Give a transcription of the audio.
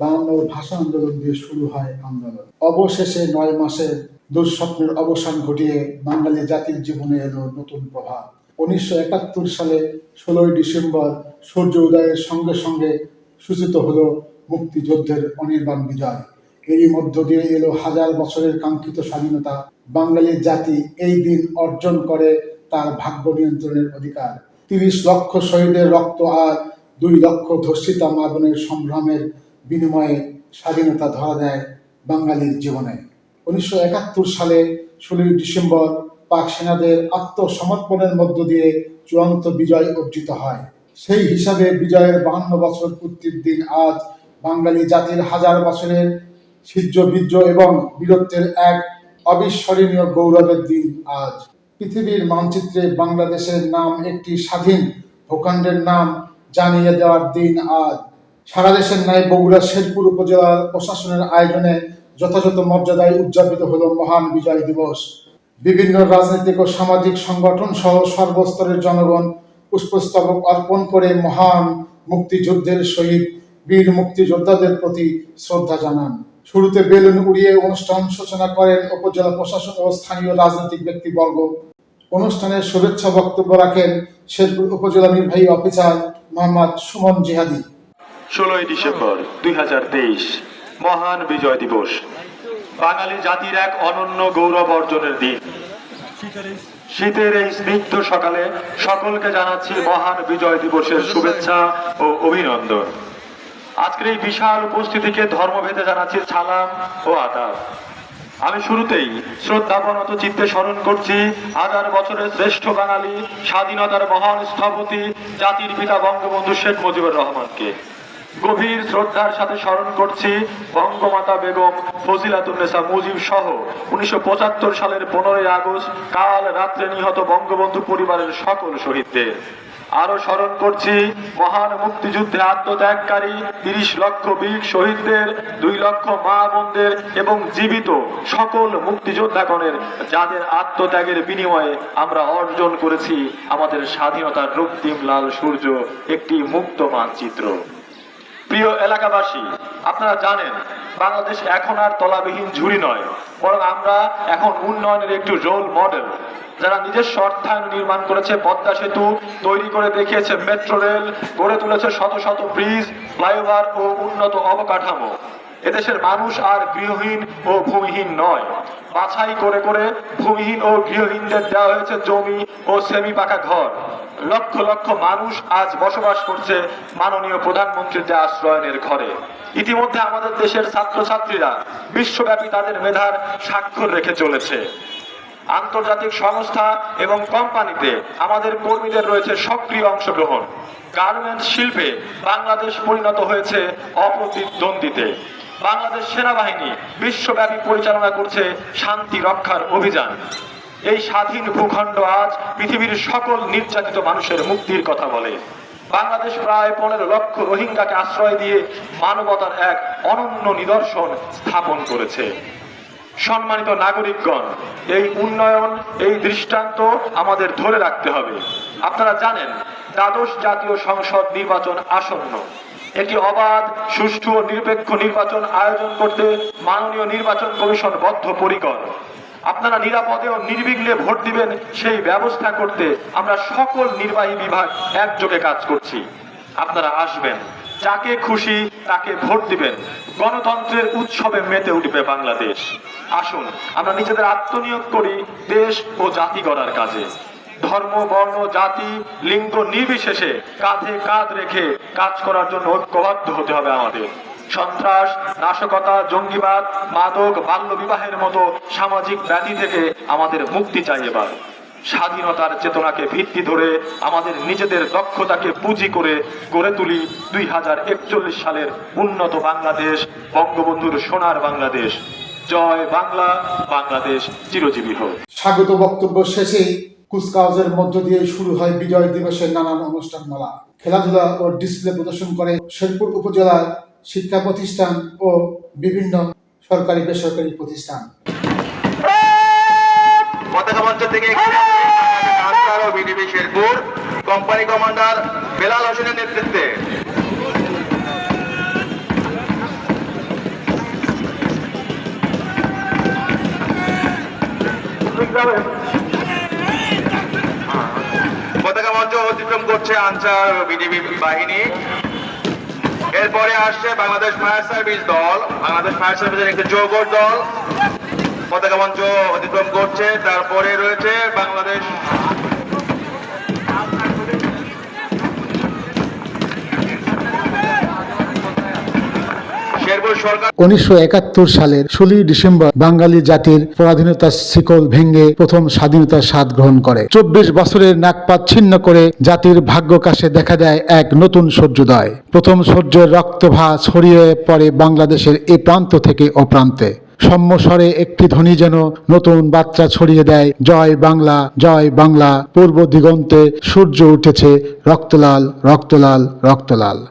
বায়ান্নর ভাষা আন্দোলন দিয়ে শুরু হয় আন্দোলন। অবশেষে নয় মাসের দুঃস্বপ্নের অবসান ঘটিয়ে বাঙালি জাতির জীবনে এলো নতুন প্রভাব। উনিশশো একাত্তর সালে ষোলোই ডিসেম্বর সূর্য উদয়ের সঙ্গে সঙ্গে সূচিত হলো মুক্তিযুদ্ধের অনির্বাণ বিজয়। এরই মধ্য দিয়ে এলো হাজার বছরের কাঙ্ক্ষিত স্বাধীনতা। বাঙালি জাতি এই দিন অর্জন করে তার ভাগ্য নিয়ন্ত্রণের অধিকার। তিরিশ লক্ষ শহীদের রক্ত আর দুই লক্ষ ধর্ষিতা মা বোনের সংগ্রামের বিনিময়ে স্বাধীনতা ধরা দেয় বাঙালির জীবনে। উনিশশো একাত্তর সালে ষোলোই ডিসেম্বর পাক সেনাদের আত্মসমর্পণের মধ্য দিয়ে চূড়ান্ত বিজয় অর্জিত হয়। সেই হিসাবে বিজয়ের বাহান্ন বছর পূর্তির দিন আজ বাঙালি জাতির হাজার বছরের সিদ্ধ বীর্য এবং বীরত্বের এক অবিস্মরণীয় গৌরবের দিন আজ। পৃথিবীর মানচিত্রে বাংলাদেশের নাম একটি স্বাধীন ভূখণ্ডের নাম জানিয়ে দেওয়ার দিন আজ। সারা দেশের ন্যায় বগুড়া শেরপুর উপজেলার প্রশাসনের আয়োজনে যথাযথ মর্যাদায় উদযাপিত হল মহান বিজয় দিবস। বিভিন্ন রাজনৈতিক ও সামাজিক সংগঠন সহ সর্বস্তরের জনগণ পুষ্পস্তবক অর্পণ করে মহান মুক্তিযুদ্ধের শহীদ বীর মুক্তিযোদ্ধাদের প্রতি শ্রদ্ধা জানান। শুরুতে বেলুন উড়িয়ে অনুষ্ঠান সূচনা করেন উপজেলা প্রশাসন ও স্থানীয় রাজনৈতিক ব্যক্তিবর্গ। অনুষ্ঠানের শুভেচ্ছা বক্তব্য রাখেন শেরপুর উপজেলা নির্বাহী অফিসার মোহাম্মদ সুমন জিহাদি। ষোলোই ডিসেম্বর দুই হাজার তেইশ, মহান বিজয় দিবস। বাঙালি জাতির এক অনন্য গৌরব অর্জনের দিন। শীতের এই স্নিগ্ধ সকালে সকলকে জানাচ্ছি মহান বিজয় দিবসের শুভেচ্ছা ও অভিনন্দন। আজকের এই বিশাল উপস্থিতিকে ধর্মভেদে জানাচ্ছি সালাম ও আদাব। আমি শুরুতেই শ্রদ্ধাবনত চিত্তে স্মরণ করছি হাজার বছরের শ্রেষ্ঠ বাঙালি, স্বাধীনতার মহান স্থপতি, জাতির পিতা বঙ্গবন্ধু শেখ মুজিবুর রহমানকে। গভীর শ্রদ্ধার সাথে স্মরণ করছি বঙ্গমাতা বেগম ফজিলাতুন্নেসা মুজিব সহ উনিশশো সালের পনেরোই আগস্ট কাল রাত্রে নিহত বঙ্গবন্ধু পরিবারের সকল শহীদদের। আরও স্মরণ করছি, মহান মুক্তিযুদ্ধে আত্মত্যাগকারী তিরিশ লক্ষ বীর শহীদদের, দুই লক্ষ মা বোনদের এবং জীবিত সকল মুক্তিযোদ্ধাগণের, যাদের আত্মত্যাগের বিনিময়ে আমরা অর্জন করেছি আমাদের স্বাধীনতার রক্তিম লাল সূর্য, একটি মুক্ত মানচিত্র। প্রিয় এলাকাবাসী, আপনারা জানেন, বাংলাদেশ এখন আর তলাবিহীন ঝুড়ি নয়, বরং আমরা এখন উন্নয়নের একটি রোল মডেল যারা নিজের অর্থায়ন নির্মাণ করেছে, পদ্মা সেতু তৈরি করে দেখিয়েছে মেট্রো রেল গড়ে তুলেছে শত শত ব্রিজ ফ্লাইওভার ও উন্নত অবকাঠামো। এদেশের মানুষ আর গৃহহীন ও ভূমিহীন নয়। বাছাই করে করে ভূমিহীন ও গৃহহীনদের দেওয়া হয়েছে জমি ও সেমি পাকা ঘর। লক্ষ লক্ষ মানুষ আজ বসবাস করছে মাননীয় প্রধানমন্ত্রীর যে আশ্রয়নের ঘরে। ইতিমধ্যে আমাদের দেশের ছাত্রছাত্রীরা বিশ্বব্যাপী তাদের মেধার স্বাক্ষর রেখে চলেছে। আন্তর্জাতিক সংস্থা এবং কোম্পানিতে আমাদের কর্মীদের রয়েছে সক্রিয় অংশগ্রহণ। গার্মেন্টস শিল্পে বাংলাদেশ পরিণত হয়েছে অপ্রতিদ্বন্দ্বিতে। বাংলাদেশ সেনাবাহিনী বিশ্বব্যাপী পরিচালনা করছে শান্তি রক্ষার অভিযান। এই স্বাধীন ভূখণ্ড আজ পৃথিবীর সকল নির্যাতিত মানুষের মুক্তির কথা বলে। বাংলাদেশ প্রায় পনেরো লক্ষ রোহিঙ্গাকে আশ্রয় দিয়ে মানবতার এক অনন্য নিদর্শন স্থাপন করেছে। সম্মানিত নাগরিকগণ, এই উন্নয়ন, এই দৃষ্টান্ত আমাদের ধরে রাখতে হবে। আপনারা জানেন, দ্বাদশ জাতীয় সংসদ নির্বাচন আসন্ন। একটি অবাধ, সুষ্ঠু ও নিরপেক্ষ নির্বাচন আয়োজন করতে মাননীয় নির্বাচন কমিশন বদ্ধপরিকর। আপনারা নিরাপদে ও নির্বিঘ্নে ভোট দিবেন, সেই ব্যবস্থা করতে আমরা সকল নির্বাহী বিভাগ একযোগে কাজ করছি। আপনারা আসবেন, যাকে খুশি তাকে ভোট দিবেন। গণতন্ত্রের উৎসবে মেতে উঠবে বাংলাদেশ। আসুন, আমরা নিজেদের আত্মনিয়োগ করি দেশ ও জাতি গড়ার কাজে। ধর্ম, বর্ণ, জাতি, লিঙ্গ নির্বিশেষে কাঁধে কাঁধ রেখে কাজ করার জন্য ঐক্যবদ্ধ হতে হবে আমাদের। সন্ত্রাস, নাশকতা, জঙ্গিবাদ, মাদক, বাল্য বিবাহের মতো সামাজিক ব্যাধি থেকে আমাদের মুক্তি চাই এবার। স্বাধীনতার চেতনাকে ভিত্তি ধরে আমাদের নিজেদের দক্ষতাকে পুঁজি করে গড়ে তুলি দুই হাজার একচল্লিশ সালের উন্নত বাংলাদেশ, বঙ্গবন্ধুর সোনার বাংলাদেশ। জয় বাংলা, বাংলাদেশ চিরজীবী হোক। স্বাগত বক্তব্য শেষে কুচকাওয়াজের মধ্য দিয়ে শুরু হয় বিজয় দিবসের নানান অনুষ্ঠান মালা খেলাধুলা ও ডিসপ্লে প্রদর্শন করে শেরপুর উপজেলার শিক্ষা প্রতিষ্ঠান ও বিভিন্ন সরকারি বেসরকারি প্রতিষ্ঠান। পতাকা মঞ্চ থেকে শেরপুর। কোম্পানি কমান্ডার বেলাল হোসেনের নেতৃত্বে। Thank you. মঞ্চ অতিক্রম করছে আনসার বিডিবি বাহিনী। এরপরে আসছে বাংলাদেশ ফায়ার সার্ভিস দল। বাংলাদেশ ফায়ার সার্ভিসের একটি যৌগর দল। পতাকা মঞ্চ অতিক্রম করছে। তারপরে রয়েছে বাংলাদেশ শেরপুর একাত্তর সালের ডিসেম্বর বাঙালি জাতির পরাধীনতার শিকল ভেঙে প্রথম স্বাধীনতার স্বাদ গ্রহণ করে। চব্বিশ বছরের নাকপাত ছিন্ন করে জাতির ভাগ্যকাশে দেখা দেয় এক নতুন সূর্যোদয়। প্রথম সূর্যের রক্তভা ছড়িয়ে পড়ে বাংলাদেশের এ প্রান্ত থেকে ও প্রান্তে। সম্মস্বরে একটি ধ্বনি যেন নতুন বার্তা ছড়িয়ে দেয়, জয় বাংলা জয় বাংলা। পূর্ব দিগন্তে সূর্য উঠেছে, রক্তলাল রক্তলাল রক্তলাল।